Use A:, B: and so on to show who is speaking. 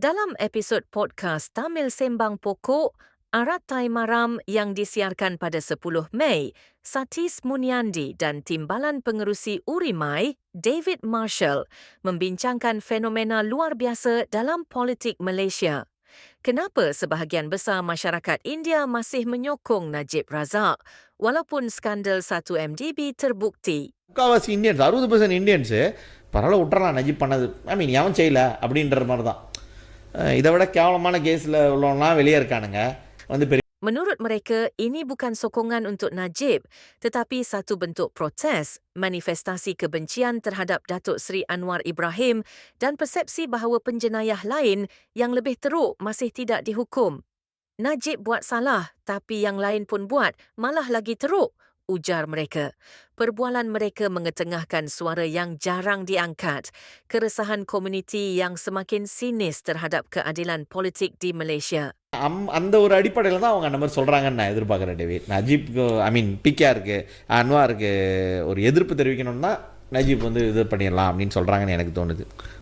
A: Dalam episod podcast Tamil Sembang Pokok, Aratai Maram yang disiarkan pada 10 Mei, Satis Muniandi dan Timbalan Pengerusi Urimai, David Marshall, membincangkan fenomena luar biasa dalam politik Malaysia. Kenapa sebahagian besar masyarakat India masih menyokong Najib Razak walaupun skandal 1MDB terbukti?
B: முக்கால்வாசி இந்தியன்ஸ் அறுபது percent Indians பரவாயில்ல விட்டுறலாம் நஜீப் பண்ணது ஐ மீன் எவன் செய்யல அப்படின்ற மாதிரி தான் அஹ் இதை விட கேவலமான கேஸில் உள்ளவங்களாம் வெளியே இருக்கானுங்க வந்து பெரிய
A: Menurut mereka, ini bukan sokongan untuk Najib, tetapi satu bentuk protes, manifestasi kebencian terhadap Datuk Seri Anwar Ibrahim dan persepsi bahawa penjenayah lain yang lebih teruk masih tidak dihukum. Najib buat salah, tapi yang lain pun buat, malah lagi teruk, ujar mereka. Perbualan mereka mengetengahkan suara yang jarang diangkat, keresahan komuniti yang semakin sinis terhadap keadilan politik di Malaysia.
B: அம் அந்த ஒரு அடிப்படையில் தான் அவங்க அந்த மாதிரி சொல்கிறாங்கன்னு நான் எதிர்பார்க்குறேன் டேவிட் நஜீப்க்கு ஐ மீன் பிகேஆருக்கு அன்வாருக்கு ஒரு எதிர்ப்பு தெரிவிக்கணும்னா நஜீப் வந்து இது பண்ணிடலாம் அப்படின்னு சொல்கிறாங்கன்னு எனக்கு தோணுது